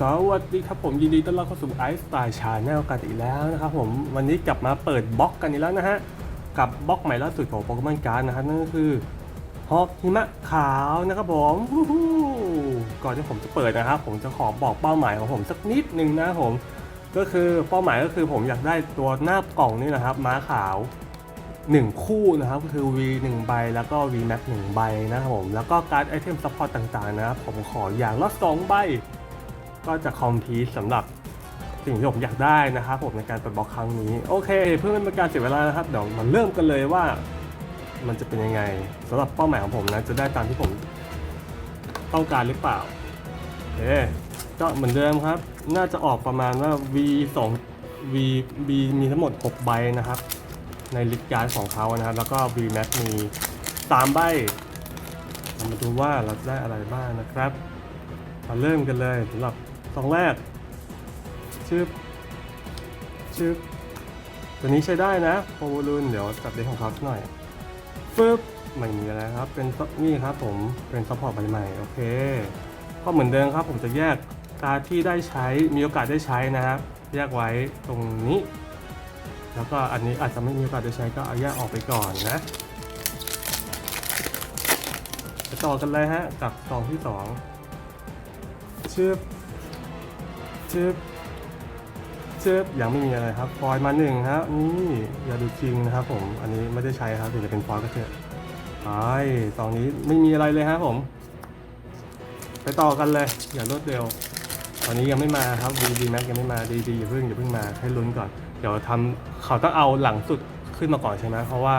สวัสดีครับผมยินดีต้อนรับเข้าสู่ไอซ์สไตล์ชาแนลกันอีกแล้วนะครับผมวันนี้กลับมาเปิดบล็อกกันอีกแล้วนะฮะ กับบล็อกใหม่ล่าสุดของโปเกมอนการ์ดนะครับนั่นก็คือฮอกหิมะขาวนะครับผมก่อนที่ผมจะเปิดนะครับผมจะขอบอกเป้าหมายของผมสักนิดนึงนะครับผม ก็คือเป้าหมายก็คือผมอยากได้ตัวหน้ากล่องนี่นะครับ ม้าขาว 1 คู่นะครับก็คือ V 1ใบแล้วก็ V Max 1ใบนะครับผมแล้วก็การ์ดไอเทมซัพพอร์ตต่างๆนะครับผมขออย่างละ2ใบ ก็จะคอมพีทสำหรับสิ่งที่ผมอยากได้นะครับผมในการเปิดบล็อกครั้งนี้ โอเค เพื่อไม่เป็นการเสียเวลานะครับเดี๋ยวมาเริ่มกันเลยว่ามันจะเป็นยังไงสำหรับเป้าหมายของผมนะจะได้ตามที่ผมต้องการหรือเปล่าโอเคก็เหมือนเดิมครับ น่าจะออกประมาณว่า V 2 V B มีทั้งหมด 6 ใบนะครับ ในลิกการ์ดของเขานะครับ แล้วก็ V Max มี 3 ใบเรามาดูว่าเราจะได้อะไรบ้างนะครับ มาเริ่มกันเลยสำหรับ ซองแรกชื่อชื่อตัวนี้ใช้ได้นะโปรลูนเดี๋ยวจับเด็กของเขาหน่อยฟึบไม่มีอะไรครับ เป็นนี่ครับผมเป็นซัพพอร์ตใบใหม่โอเคก็เหมือนเดิมครับ ผมจะแยกการที่ได้ใช้มีโอกาสได้ใช้นะครับ แยกไว้ตรงนี้ แล้วก็อันนี้อาจจะไม่มีโอกาสได้ใช้ก็เอาแยกออกไปก่อนนะไปต่อกันเลยฮะกับซองที่สองชืบ ชืบชืบยังไม่มีอะไรครับ ฟอยล์มาหนึ่งครับนี่อย่าดูจริงนะครับผม อันนี้ไม่ได้ใช้ครับถึงจะเป็นฟอยล์ก็เถอะไปตอนนี้ไม่มีอะไรเลยครับผม ไปต่อกันเลย อย่ารวดเร็ว ตอนนี้ยังไม่มาครับ VD Max ยังไม่มา DD อย่าเพิ่งอย่าเพิ่งมาให้ลุ้นก่อน เดี๋ยวทำเขาต้องเอาหลังสุดขึ้นมาก่อนใช่ไหมเพราะว่า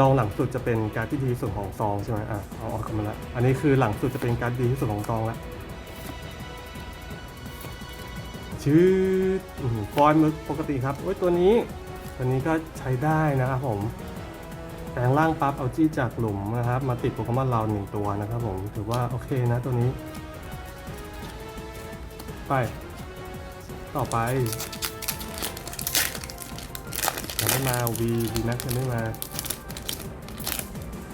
ลองหลังสุดจะเป็นการดที่ดีที่สุดของซองใช่ไหมอะเอาออกกันมาละ อันนี้คือหลังสุดจะเป็นการดีที่สุดของซองละ ชื่ออื้อฟอยล์มือปกติครับโอ้ยตัวนี้ ตัวนี้ก็ใช้ได้นะครับผมแปลงร่างปั๊บเอาจี้จากหลุมนะครับ มาติดโปเกมอนเราหนึ่งตัวนะครับผมถือว่าโอเคนะตัวนี้ ไป ต่อไปยังไม่มา V V Max ยังไม่มา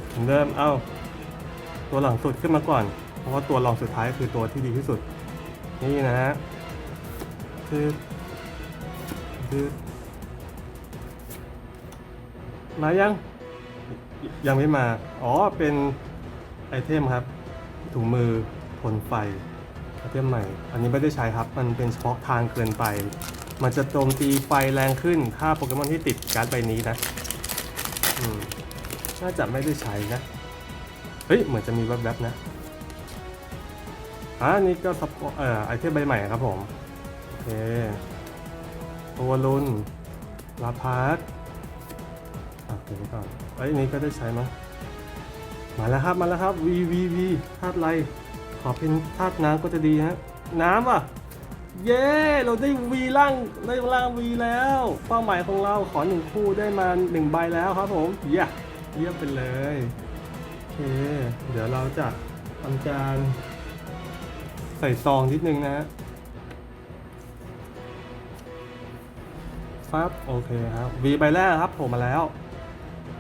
เหมือนเดิมเอ้า ตัวหลังสุดขึ้นมาก่อน เพราะว่าตัวรองสุดท้ายคือตัวที่ดีที่สุด นี่นะฮะ คือคือมายัง ยังไม่มา อ๋อ เป็นไอเทมครับ ถุงมือทนไฟไอเทมใหม่ อันนี้ไม่ได้ใช้ครับ มันเป็นเฉพาะทางเกินไป มันจะโจมตีไฟแรงขึ้น ถ้าโปเกมอนที่ติดการ์ดใบนี้นะอืมน่าจะไม่ได้ใช้นะ เฮ้ย เหมือนจะมีแวบๆนะอ่านี่ก็ซับเอ่อไอเทมใบใหม่ครับผม เคตัวรุนลาพาร์ตอะเดี๋ยวก่อนเอ้นี่ก็ได้ใช้มั้งมาแล้วครับมาแล้วครับ V V V ธาตุไรขอเป็นธาตุน้ำก็จะดีฮะน้ำอะเย้เราได้ V ล่างได้ล่าง V แล้ว เป้าหมายของเราขอหนึ่งคู่ได้มาหนึ่งใบแล้วครับผมเย้เยี่ยมไปเลยโอเค เดี๋ยวเราจะทำการใส่ซองนิดนึงนะ ฟับโอเคครับ V ใบแรกครับผมมาแล้ว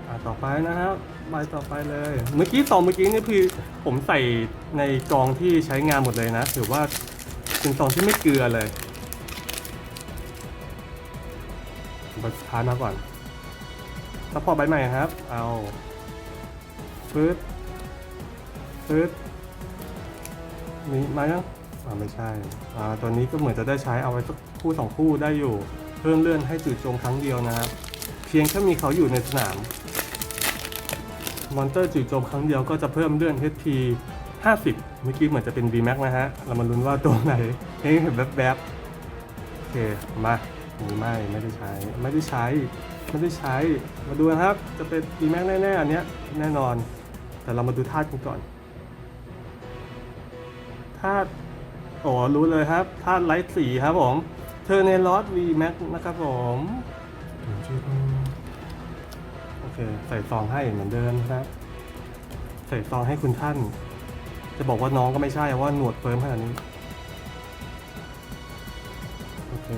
อ่าต่อไปนะครับใบต่อไปเลย เมื่อกี้ซองเมื่อกี้นี่คือผมใส่ในกองที่ใช้งานหมดเลยนะ ถือว่าเป็นซองที่ไม่เกลือเลยใบสุดท้ายมาก่อนแล้วพอใบใหม่ครับ เอาฟืดฟืดนี่มายังอ่าไม่ใช่ อ่า ตัวนี้ก็เหมือนจะได้ใช้เอาไว้สักคู่สองคู่ได้อยู่ เพิ่มเลื่อนให้จู่โจมครั้งเดียวนะครับ เพียงแค่มีเขาอยู่ในสนาม มอนเตอร์จู่โจมครั้งเดียวก็จะเพิ่มเลื่อน HP 50 เมื่อกี้เหมือนจะเป็น VMAX นะฮะ เรามาลุ้นว่าตัวไหนเฮ้ยเห็นแบบแบบๆโอเค มาอันนี้ไม่ ไม่ได้ใช้ ไม่ได้ใช้ ไม่ได้ใช้ มาดูนะครับ จะเป็น VMAX แน่ๆอันเนี้ยแน่นอน แต่เรามาดูธาตุกันก่อน ธาตุโอ้รู้เลยครับ ธาตุไลท์สีครับผม เทอร์เนลอส VMAX นะครับผมโอเค ใส่ซองให้เหมือนเดิมนะครับใส่ซองให้คุณท่าน จะบอกว่าน้องก็ไม่ใช่ว่าหนวดเฟิร์มขนาดนี้ โอเค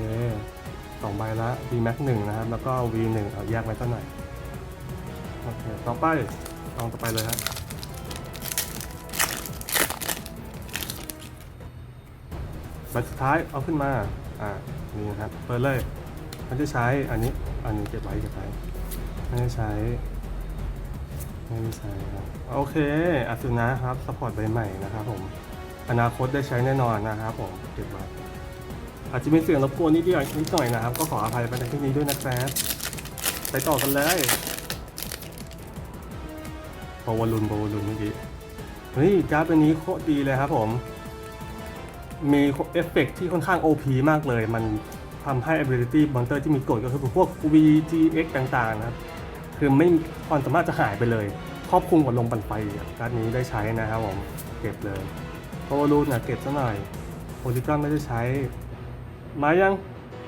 สองใบละ V Max หนึ่งนะครับ แล้วก็ V หนึ่งเอาแยกไว้สักหน่อยโอเคต่อไปลองต่อไปเลยครับใบสุดท้ายเอาขึ้นมา อ่านี่นะครับเปิดเลยม่ได้ใช้อันนี้อันนี้เก็บไว้เก็บไว้ไม่ได้ใช้ไม่ได้ใช้ครับโอเคอาสุนะครับสปอร์ตใบใหม่นะครับผมอนาคตได้ใช้แน่นอนนะครับผมเก็บไว้อาจจะมีเสียงรบกวนนิดเดียวนิดหน่อยนะครับ ก็ขออภัยไปในที่นี้ด้วยนะครับไปต่อกันเลยโบวลุนโบวลุนเมื่อกี้เฮ้ยการ์ดตัวนี้โคตรดีเลยครับผม มีเอฟเฟกต์ที่ค่อนข้าง OP มากเลย มันทำให้ ability monster ที่มีกฎก็คือพวก VGX ต่างๆนะครับ คือไม่ความสามารถจะหายไปเลย ครอบคลุมกับลมปั่นไฟการ์ดนี้ได้ใช้นะครับผม เก็บเลยโอรูนอะเก็บซะหน่อยโพลิกอนไม่ได้ใช้ มายัง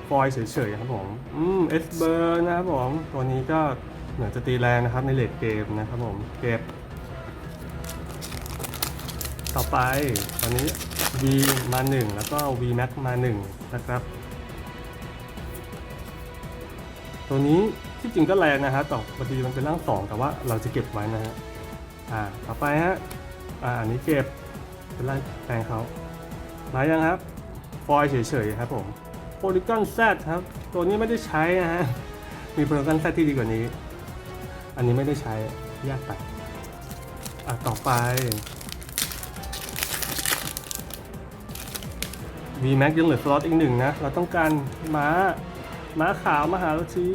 ฟอยเฉยๆครับผม อืมเอสเบอร์นะครับผม ตัวนี้ก็เหมือนจะตีแรงนะครับในเลดเกมนะครับผม เก็บ ต่อไปตอนนี้ V มา 1 แล้วก็ V Max มา 1 นะครับ ตัวนี้ที่จริงก็แรงนะครับต่อพอดีมันเป็นร่างสองแต่ว่าเราจะเก็บไว้นะฮะอ่าต่อไปฮะอ่าอันนี้เก็บเป็นร่างแปลงเขามายังครับ ฟอยเฉยๆครับผมโพลิกอนแซครับ ตัวนี้ไม่ได้ใช้นะฮะ มีโพลิกอนแซที่ดีกว่านี้ อันนี้ไม่ได้ใช้ยากไปอะต่อไป V Max ยังเหลือสล็อตอีกหนึ่งนะ เราต้องการม้า ม้าขาวมาหาเราที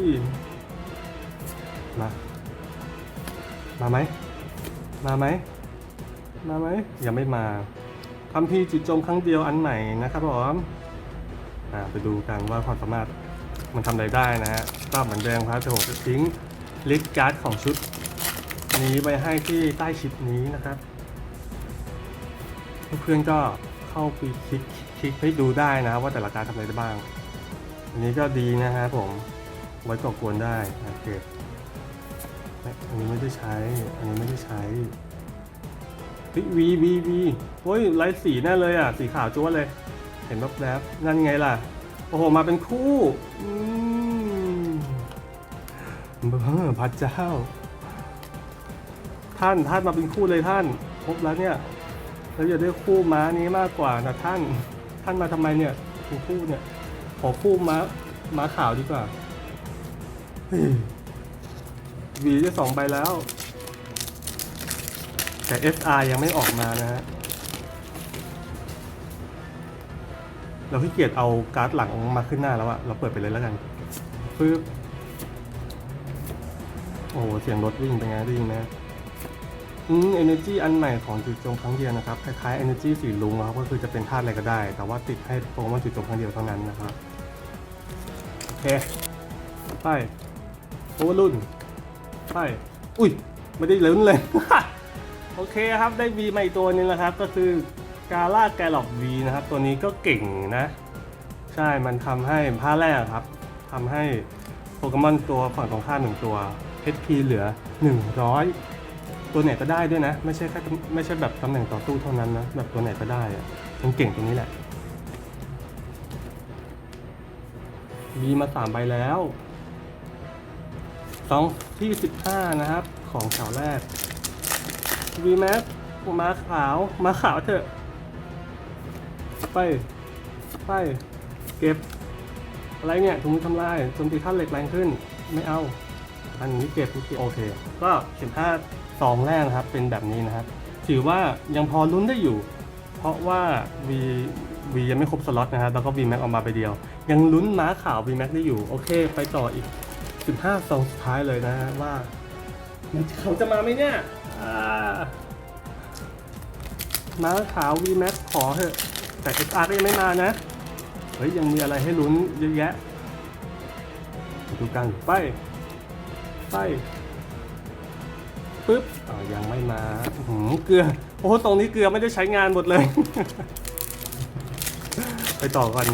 มา มาไหม มาไหม มาไหม ยังไม่มาคัมภีร์จิตจมครั้งเดียวอันใหม่นะครับผมอ่าไปดูกันว่าความสามารถมันทำอะไรได้นะฮะก็เหมือนเดิมครับแต่ผมจะทิ้งลิสต์การ์ดของชุด นี้ไว้ให้ที่ใต้ชิปนี้นะครับ เพื่อนๆก็เข้าไปคลิก ลิกให้ดูได้นะว่าแต่ละการทำอะไรได้บ้าง อันนี้ก็ดีนะฮะผมไว้ก่อกวนได้โอเคอันนี้ไม่ได้ใช้ อันนี้ไม่ได้ใช้เฮ้ยวีวีวีโอ้ยไลท์สีแน่เลยอะ สีขาวจ้วเลย เห็นแวบๆนั่นไงล่ะ โอ้โห มาเป็นคู่อืมพระเจ้า ท่านท่านมาเป็นคู่เลยท่านครบแล้วเนี่ยเราอยากได้คู่ม้านี้มากกว่านะท่าน ท่านมาทำไมเนี่ยเป็นคู่เนี่ย ขอคู่ม้าม้าขาวดีกว่าวีได้สองใบแล้ว แต่ SR ยังไม่ออกมานะฮะ เราขี้เกียจเอาการ์ดหลังมาขึ้นหน้าแล้วอะเราเปิดไปเลยแล้วกันปึ๊บโอ้เสียงรถวิ่งเป็นไงได้ยินไหม อืม energy อันใหม่ของจุดจมครั้งเดียวนะครับ คล้ายๆ energy สีลุงนะครับก็คือจะเป็นธาตุอะไรก็ได้ แต่ว่าติดให้โปรโมชั่นจุดจมครั้งเดียวเท่านั้นนะครับ โอเค ไปโอเวอร์รุ่นไปอุ้ย ไม่ได้ลุ้นเลย โอเคครับ ได้ V มาอีกตัวนึงแล้วครับ ก็คือกาล่าแกลล็อก V นะครับ ตัวนี้ก็เก่งนะ ใช่ มันทำให้ผ้าแรกครับทำให้โปเกมอนตัวฝั่งตรงข้ามหนึ่งตัว HP เหลือ 100 ตัวไหนก็ได้ด้วยนะ ไม่ใช่แค่ไม่ใช่แบบตำแหน่งต่อสู้เท่านั้นนะ แบบตัวไหนก็ได้อะมันเก่งตรงนี้แหละ V มาสามใบแล้วสองที่15นะครับ ของแถวแรก V Max มาขาวมาขาวเถอะ ไป ไป เก็บ อะไรเนี่ยถุงมือทำลายโจมตีท่านเหล็กแรงขึ้น ไม่เอา อันนี้เก็บนี่เก็บโอเค ก็15 ซองแรกนะครับเป็นแบบนี้นะครับ ถือว่ายังพอลุ้นได้อยู่ เพราะว่า V V ยังไม่ครบสล็อตนะครับแล้วก็ V Max ออกมาไปเดียว ยังลุ้นม้าขาว V Max ได้อยู่ โอเค ไปต่ออีก 15 ซองสุดท้ายเลยนะว่าเขาจะมาไหมเนี่ยม้าขาว V Max ขอเถอะ แต่ SR ก็ยังไม่มานะ เฮ้ย ยังมีอะไรให้ลุ้นเยอะแยะดูกันไป ไป ปึ๊บยังไม่มาหือเกลือ โอ้โหตรงนี้เกลือไม่ได้ใช้งานหมดเลย ไปต่อกัน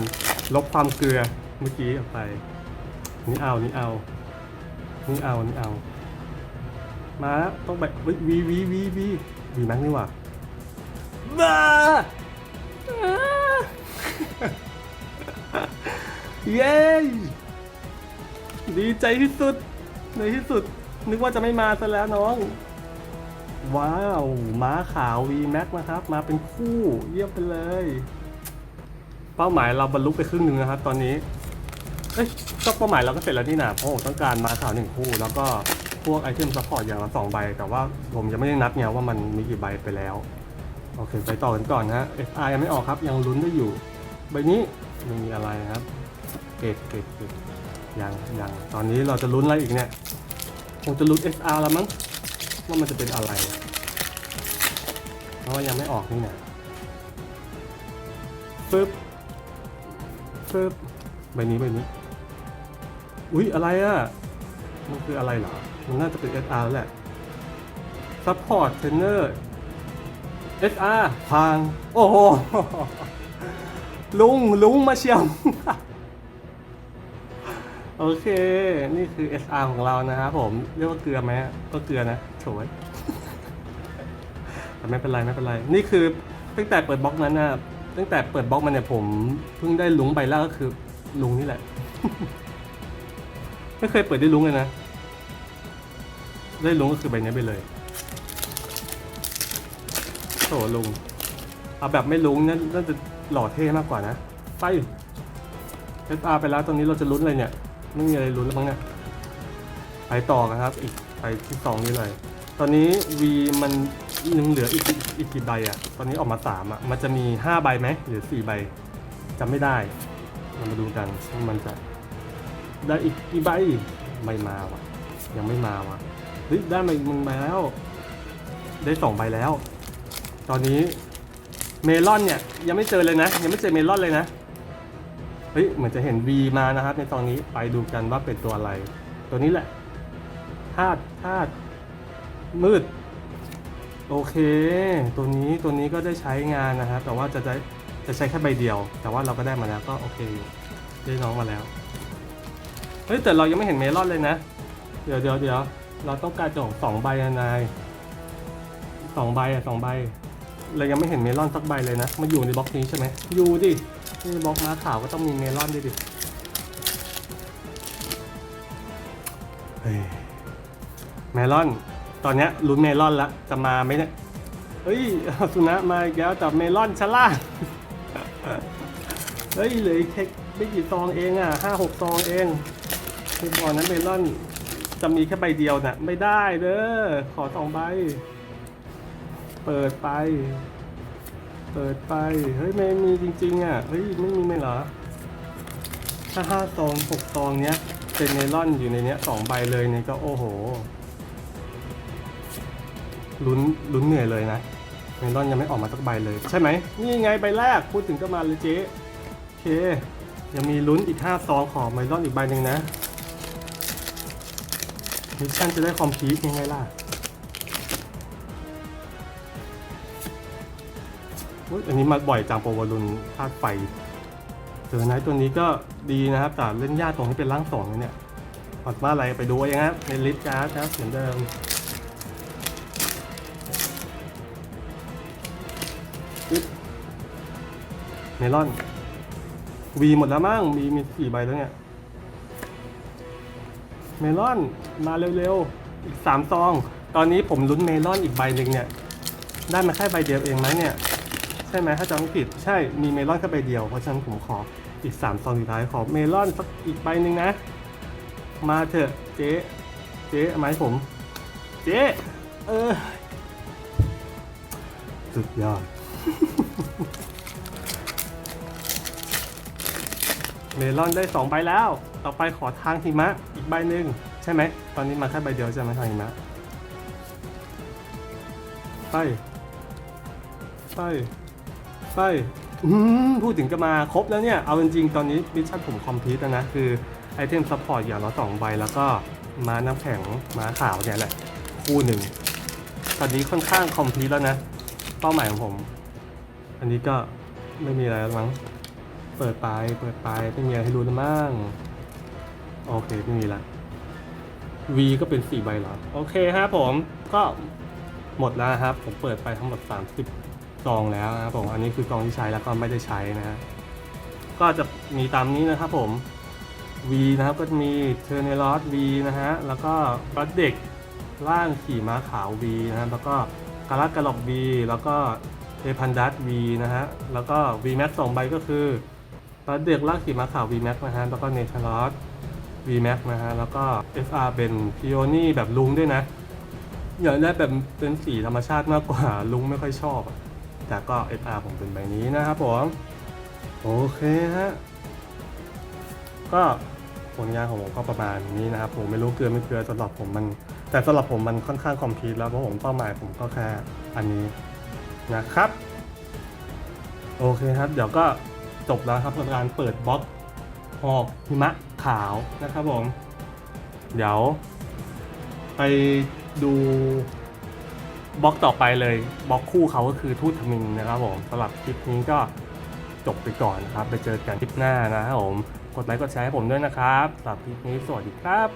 ลบความเกลือเมื่อกี้ออกไป นี่เอา นี่เอา นี่เอา นี่เอา มาแล้วต้องไปเฮ้ยวีวีวีวีวีแม็กนี่หว่าบ้าเย้ดีใจที่สุดในที่สุด นึกว่าจะไม่มาซะแล้วน้อง ว้าว ม้าขาว V Max นะครับ มาเป็นคู่เยี่ยมไปเลย เป้าหมายเราบรรลุไปครึ่งหนึ่งนะครับ ตอนนี้ เอ้ยก็เป้าหมายเราก็เสร็จแล้วนี่นะเพราะผมต้องการม้าขาวหนึ่งคู่ แล้วก็พวกไอเทมซัพพอร์ตอย่างละสองใบ แต่ว่าผมยังไม่ได้นับไงว่ามันมีกี่ใบไปแล้ว โอเค ไปต่อกันก่อนนะฮะ FR ยังไม่ออกครับ ยังลุ้นได้อยู่ ใบนี้ไม่มีอะไรนะครับ เกตเกตเกตยังยังตอนนี้เราจะลุ้นอะไรอีกเนี่ย คงจะลุ้น SR แล้วมั้งว่ามันจะเป็นอะไร เพราะว่ายังไม่ออกนี่นะฟึบฟึบใบนี้ใบนี้ อุ๊ย อะไรอะ มันคืออะไรเหรอ มันน่าจะเป็น SR แล้วแหละ Support Trainer SR พาง โอ้โห ลุง ลุงมาเชียว โอเค นี่คือ SR ของเรานะครับผม เรียกว่าเกลือไหมก็เกลือนะโถยแต่ไม่เป็นไรไม่เป็นไร นี่คือตั้งแต่เปิดบล็อกนั้นนะตั้งแต่เปิดบล็อกมันเนี่ยผมเพิ่งได้ลุงใบแรกก็คือลุงนี่แหละ ไม่เคยเปิดได้ลุงเลยนะ ได้ลุงก็คือใบนี้ไปเลยโถลุง เอาแบบไม่ลุงนั่นน่าจะหล่อเท่มากกว่านะ ไป SR ไปแล้วตอนนี้เราจะลุ้นอะไรเนี่ย ไม่มีอะไรลุ้นแล้วมั้งเนี่ยไปต่อนะครับ อีกไปที่สองนี้เลย ตอนนี้ V มันยังเหลืออีกอีกกี่ใบอะตอนนี้ออกมาสามอะมันจะมีห้าใบไหมหรือสี่ใบจำไม่ได้เรามาดูกันว่ามันจะได้อีกกี่ใบไม่มาว่ะ ยังไม่มาว่ะเฮ้ยได้มาอีกหนึ่งใบแล้ว ได้สองใบแล้ว ตอนนี้เมลอนเนี่ยยังไม่เจอเลยนะ ยังไม่เจอเมลอนเลยนะ เฮ้ยเหมือนจะเห็น V มานะครับ ในตอนนี้ไปดูกันว่าเป็นตัวอะไร ตัวนี้แหละธาตุธาตุมืด โอเค ตัวนี้ตัวนี้ก็ได้ใช้งานนะครับ แต่ว่าจะได้จะใช้แค่ใบเดียว แต่ว่าเราก็ได้มาแล้วก็โอเคได้น้องมาแล้วเฮ้ยแต่เรายังไม่เห็นเมลอนเลยนะ เดี๋ยวเดี๋ยวเดี๋ยวเราต้องการจองสองใบนะนายสองใบอะสองใบเรายังไม่เห็นเมลอนสักใบเลยนะมาอยู่ในบล็อกนี้ใช่ไหมอยู่ดิ นี่บล็อกม้าขาวก็ต้องมีเมลอนดิดิเฮ้ยเมลอน ตอนเนี้ยลุ้นเมลอนละจะมาไหมเนี่ย เฮ้ยเอาสุนัขมาอีกแล้วแต่เมลอนชะล่า เฮ้ยเหลืออีกแค่ไม่กี่ซองเองอะห้าหกซองเองคือบอกนั้นเมลอนจะมีแค่ใบเดียวน่ะ ไม่ได้เด้อขอสองใบ เปิดไป เปิดไป เฮ้ยไม่มีจริงๆอะ เฮ้ยไม่มีไหมเหรอ ถ้าห้าซองหกซองเนี้ย เป็นเมลอนอยู่ในเนี้ยสองใบเลยเนี่ยก็โอ้โห ลุ้นลุ้นเหนื่อยเลยนะเมลอนยังไม่ออกมาสักใบเลย ใช่ไหม นี่ไงใบแรกพูดถึงก็มาเลยเจ๊โอเค ยังมีลุ้นอีกห้าซองขอเมลอนอีกใบหนึ่งนะมิชชั่นจะได้คอมพลีทยังไงล่ะ อุ๊ยอันนี้มาบ่อยจังโปรวารุนธาตุไฟเจอไนท์ตัวนี้ก็ดีนะครับแต่เล่นยากตรงที่เป็นร่างสองนะเนี่ยออกมาอะไรไปดูเองครับในลิสต์การ์ดครับเหมือนเดิมเมลอนวีหมดแล้วมั้งมีมีสี่ใบแล้วเนี่ย เมลอนมาเร็วๆ อีกสามซอง ตอนนี้ผมลุ้นเมลอนอีกใบหนึ่งเนี่ย ได้มาแค่ใบเดียวเองไหมเนี่ย ใช่ไหมถ้าจำไม่ผิดใช่มีเมลอนแค่ใบเดียว เพราะฉะนั้นผมขออีกสามซองสุดท้ายขอเมลอนสักอีกใบหนึ่งนะ มาเถอะเจ๊เจ๊เอามาให้ผม เจ๊เออสุดยอด เมลอนได้สองใบแล้ว ต่อไปขอทางหิมะอีกใบหนึ่งใช่ไหม ตอนนี้มาแค่ใบเดียวใช่ไหมทางหิมะไปไป ไปอืมพูดถึงก็มาครบแล้วเนี่ย เอาจริงๆ ตอนนี้มิชชั่นผมคอมพลีทแล้วนะ คือไอเทมซัพพอร์ตอย่างละสองใบ แล้วก็ม้าน้ำแข็งม้าขาวเนี่ยแหละ คู่หนึ่ง ตอนนี้ค่อนข้างคอมพลีทแล้วนะ เป้าหมายของผม อันนี้ก็ไม่มีอะไรแล้วมั้ง เปิดไปเปิดไปไม่มีอะไรให้รู้แล้วมั้งโอเคไม่มีละ V ก็เป็น 4 ใบเหรอ โอเคครับผมก็หมดแล้วครับ ผมเปิดไปทั้งหมด 30 ซองแล้วนะครับผมอันนี้คือกองที่ใช้แล้วก็ไม่ได้ใช้นะฮะก็จะมีตามนี้นะครับผม V นะครับก็จะมีเทอร์เนลอส V นะฮะแล้วก็บัตเด็กร่างขี่ม้าขาว V นะฮะแล้วก็กาลักกระหลอก V แล้วก็เอพันดัส V นะฮะแล้วก็ V Max สองใบก็คือตอนเด็กล่ากขี่ม้าขาว VMAX นะฮะแล้วก็เนทารอส VMAX นะฮะแล้วก็ FR เป็นพิโอนี่แบบลุงด้วยนะอยากได้แบบเป็นสีธรรมชาติมากกว่าลุงไม่ค่อยชอบอะ แต่ก็ FR ผมเป็นแบบนี้นะครับผมโอเคฮะก็ผลงานของผมก็ประมาณนี้นะครับผมไม่รู้เกลือไม่เกลือสำหรับผมมัน แต่สำหรับผมมันค่อนข้างคอมพีทแล้วเพราะผมเป้าหมายผมก็แค่อันนี้นะครับ โอเคครับ เดี๋ยวก็จบแล้วครับกับการเปิดบล็อกหอกหิมะขาวนะครับผม เดี๋ยวไปดู บล็อกต่อไปเลยบล็อกคู่เขาก็คือทูตทมินนะครับผมสำหรับคลิปนี้ก็จบไปก่อนนะครับ ไปเจอกันคลิปหน้านะครับผมกดไลค์กดแชร์ให้ผมด้วยนะครับสำหรับคลิปนี้สวัสดีครับ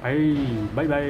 ไปบายบาย